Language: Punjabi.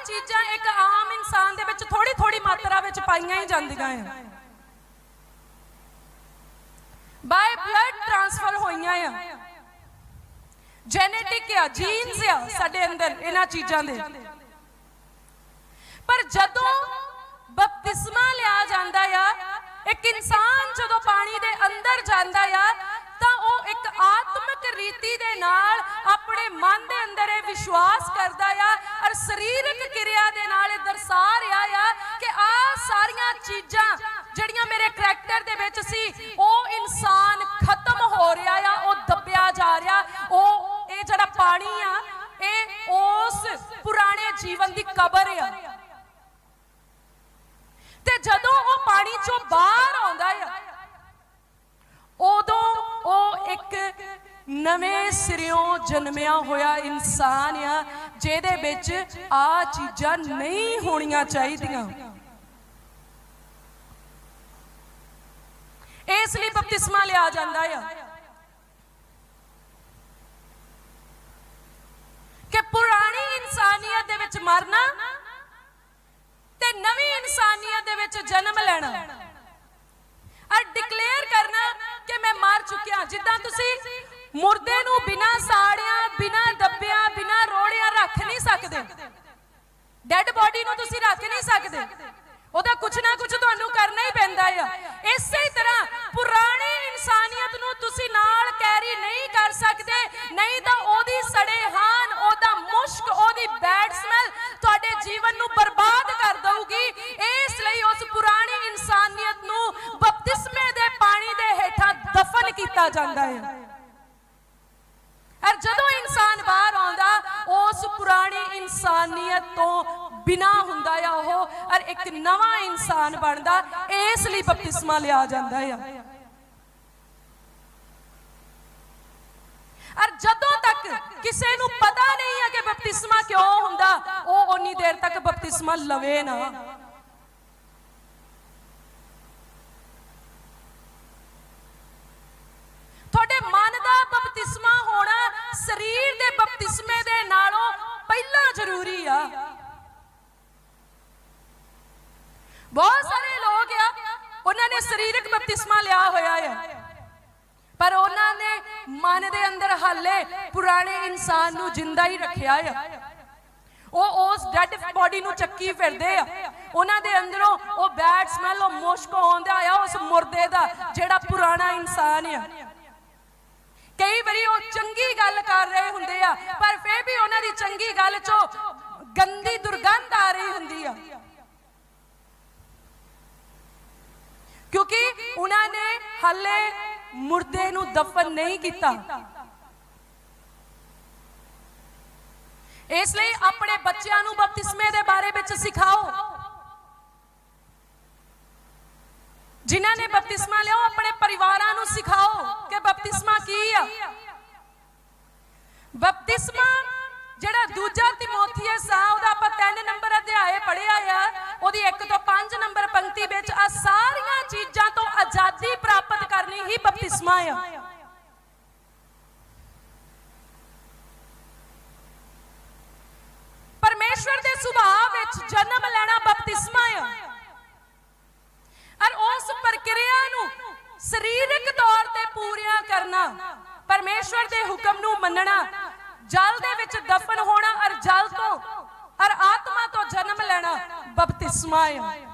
ਸਾਰੀਆਂ ਚੀਜ਼ਾਂ ਇੱਕ ਆਮ ਇਨਸਾਨ ਦੇ ਵਿੱਚ ਥੋੜੀ ਥੋੜੀ ਮਾਤਰਾ ਵਿੱਚ ਪਾਈਆਂ ਹੀ ਜਾਂਦੀਆਂ ਆ। ਬਾਈ ਬਲੱਡ ਟ੍ਰਾਂਸਫਰ ਹੋਈਆਂ ਆ। ਜੈਨੇਟਿਕ ਆ ਜੀਨਸ ਆ ਸਾਡੇ ਅੰਦਰ ਇਹਨਾਂ ਚੀਜ਼ਾਂ ਦੇ। ਪਰ ਜਦੋਂ ਬਪਤਿਸਮਾ ਲਿਆ ਜਾਂਦਾ ਆ, ਇੱਕ ਇਨਸਾਨ ਜਦੋਂ ਪਾਣੀ ਦੇ ਅੰਦਰ ਜਾਂਦਾ ਆ, ਤਾਂ ਉਹ ਇੱਕ ਆਤਮਿਕ ਰੀਤੀ ਦੇ ਨਾਲ ਆਪਣੇ ਮਨ ਦੇ ਅੰਦਰ ਇਹ ਵਿਸ਼ਵਾਸ ਕਰਦਾ ਆ ਔਰ ਸਰੀਰਕ ਕਿਰਿਆ ਦੇ ਨਾਲ ਇਹ ਦਰਸਾ ਰਿਹਾ ਆ ਕਿ ਆ ਸਾਰੀਆਂ ਚੀਜ਼ਾਂ ਜਿਹੜੀਆਂ ਮੇਰੇ ਕਰੈਕਟਰ ਦੇ ਵਿੱਚ ਸੀ, ਉਹ ਇਨਸਾਨ ਖਤਮ ਹੋ ਰਿਹਾ ਆ, ਉਹ ਦੱਬਿਆ ਜਾ ਰਿਹਾ। ਉਹ, ਇਹ ਜਿਹੜਾ ਪਾਣੀ ਆ, ਇਹ ਉਸ ਪੁਰਾਣੇ ਜੀਵਨ ਦੀ ਕਬਰ ਆ। ਤੇ ਜਦੋਂ ਉਹ ਪਾਣੀ ਚੋਂ ਬਾਹਰ ਆਉਂਦਾ ਆ, ਉਦੋਂ ਉਹ ਇੱਕ ਨਵੇਂ ਸਿਰਿਓਂ ਜਨਮਿਆ ਹੋਇਆ ਇਨਸਾਨ ਆ ਜਿਹਦੇ ਵਿੱਚ ਆ ਚੀਜ਼ਾਂ ਨਹੀਂ ਹੋਣੀਆਂ ਚਾਹੀਦੀਆਂ। ਇਸ ਲਈ ਬਪਤਿਸਮਾ ਲਿਆ ਜਾਂਦਾ ਆ ਕਿ ਪੁਰਾਣੀ ਇਨਸਾਨੀਅਤ ਦੇ ਵਿੱਚ ਮਰਨਾ ਤੇ ਨਵੀਂ ਇਨਸਾਨੀਅਤ ਦੇ ਵਿੱਚ ਜਨਮ ਲੈਣਾ। ਔਰ ਡਿਕਲੇਅਰ ਕਰਨਾ ਕਿ ਮੈਂ ਮਰ ਚੁੱਕਿਆ। ਜਿੱਦਾਂ ਤੁਸੀਂ ਮੁਰਦੇ ਨੂੰ ਬਿਨਾ ਸਾੜਿਆਂ, ਬਿਨਾ ਦੱਬਿਆਂ ਡੈੱਡ ਬਾਡੀ ਨੂੰ ਤੁਸੀਂ ਰੱਖ ਨਹੀਂ ਸਕਦੇ। ਉਹਦਾ ਕੁਝ ਨਾ ਕੁਝ ਤੁਹਾਨੂੰ ਕਰਨਾ ਹੀ ਪੈਂਦਾ ਆ। ਇਸੇ ਤਰ੍ਹਾਂ ਪੁਰਾਣੀ ਇਨਸਾਨੀਅਤ ਨੂੰ ਤੁਸੀਂ ਨਾਲ ਕੈਰੀ ਨਹੀਂ ਕਰ ਸਕਦੇ। ਨਹੀਂ ਤਾਂ ਉਹਦੀ ਸੜੇ ਉਹਦਾ ਮੁਸ਼ਕ, ਉਹਦੀ ਬੈਡ ਸਮੈਲ ਤੁਹਾਡੇ ਜੀਵਨ ਨੂੰ ਬਰਬਾਦ ਕਰ ਦਊਗੀ। ਇਸ ਲਈ ਉਸ ਪੁਰਾਣੀ ਇਨਸਾਨੀਅਤ ਨੂੰ ਬਪਤਿਸਮੇ ਦੇ ਪਾਣੀ ਦੇ ਹੇਠਾਂ ਦਫਨ ਕੀਤਾ ਜਾਂਦਾ ਹੈ ਔਰ ਜਦੋਂ ਇਨਸਾਨ ਬਾਹਰ ਪੁਰਾਣੀ ਇਨਸਾਨੀਅਤ ਤੋਂ ਬਿਨਾ ਹੁੰਦਾ ਆ ਉਹ, ਔਰ ਇੱਕ ਨਵਾਂ ਇਨਸਾਨ ਬਣਦਾ, ਇਸ ਲਈ ਬਪਤਿਸਮਾ ਲਿਆ ਜਾਂਦਾ ਆ। ਔਰ ਜਦੋਂ ਤੱਕ ਕਿਸੇ ਨੂੰ ਪਤਾ ਨਹੀਂ ਹੈ ਕਿ ਬਪਤਿਸਮਾ ਕਿਉਂ ਹੁੰਦਾ, ਉਹ ਉਨੀ ਦੇਰ ਤੱਕ ਬਪਤਿਸਮਾ ਲਵੇ ਨਾ। ਪਹਿਲਾਂ ਜ਼ਰੂਰੀ ਆ। ਬਹੁਤ ਸਾਰੇ ਲੋਕ ਆ, ਉਹਨਾਂ ਨੇ ਸਰੀਰਕ ਬਪਤਿਸਮਾ ਲਿਆ ਹੋਇਆ ਆ। ਪਰ ਉਹਨਾਂ ਨੇ ਮਨ ਦੇ ਅੰਦਰ ਹਾਲੇ ਪੁਰਾਣੇ ਇਨਸਾਨ ਨੂੰ ਜਿੰਦਾ ਹੀ ਰੱਖਿਆ ਆ। ਉਹ ਉਸ ਡੈਡ ਬਾਡੀ ਨੂੰ ਚੱਕੀ ਫਿਰਦੇ ਆ। ਉਹਨਾਂ ਦੇ ਅੰਦਰੋਂ ਉਹ ਬੈਡ ਸਮੈਲ ਉਹ ਮੁਸ਼ਕ ਆਉਂਦਾ ਆ, ਉਸ ਮੁਰਦੇ ਦਾ ਜਿਹੜਾ ਪੁਰਾਣਾ ਇਨਸਾਨ ਆ ਕਈ ਵਾਰੀ ਉਹ ਚੰਗੀ ਗੱਲ ਕਰ ਰਹੇ ਹੁੰਦੇ ਆ। ਪਰ ਫੇਰ ਵੀ ਉਹਨਾਂ ਦੀ ਚੰਗੀ ਗੱਲ ਚੋਂ ਗੰਦੀ ਦੁਰਗੰਧ ਆ ਰਹੀ ਹੁੰਦੀ ਆ। ਕਿਉਂਕਿ ਉਹਨਾਂ ਨੇ ਹੱਲੇ ਮੁਰਦੇ ਨੂੰ ਦਫਨ ਨਹੀਂ ਕੀਤਾ। ਇਸ ਲਈ ਆਪਣੇ ਬੱਚਿਆਂ ਨੂੰ ਬਪਤਿਸਮੇ ਦੇ ਬਾਰੇ ਵਿੱਚ ਸਿਖਾਓ। ਜਿਨ੍ਹਾਂ ਨੇ ਬਪਤਿਸਮਾ ਲਿਆ ਆਪਣੇ ਪਰਿਵਾਰਾਂ ਨੂੰ ਸਿਖਾਓ ਕਿ ਬਪਤਿਸਮਾ ਕੀ ਆ। ਬਪਤਿਸਮਾ, ਜਿਹੜਾ ਦੂਜਾ ਤਿਮੋਥੀਅਸ ਆ, ਉਹਦਾ ਆਪਾਂ 3 ਨੰਬਰ ਅਧਿਆਏ ਪੜਿਆ ਆ। ਉਹਦੀ 1 ਤੋਂ 5 ਨੰਬਰ ਪੰਕਤੀ ਵਿੱਚ ਆ, ਸਾਰੀਆਂ ਚੀਜ਼ਾਂ ਤੋਂ ਆਜ਼ਾਦੀ ਪ੍ਰਾਪਤ ਕਰਨੀ ਹੀ ਬਪਤਿਸਮਾ ਆ। ਪਰਮੇਸ਼ਵਰ ਦੇ ਸੁਭਾਅ ਵਿੱਚ ਜਨਮ ਲੈਣਾ ਬਪਤਿਸਮਾ ਆ। ਔਰ ਉਸ ਪ੍ਰਕਿਰਿਆ ਨੂੰ ਸਰੀਰਕ ਤੌਰ ਤੇ ਪੂਰੀਆਂ ਕਰਨਾ, ਪਰਮੇਸ਼ਵਰ ਦੇ ਹੁਕਮ ਨੂੰ ਮੰਨਣਾ ਜਲ ਦੇ ਵਿੱਚ ਦਫਨ ਹੋਣਾ ਔਰ ਜਲ ਤੋਂ ਅਰ ਆਤਮਾ ਤੋਂ ਜਨਮ ਲੈਣਾ ਬਪਤਿਸਮਾ ਹੈ।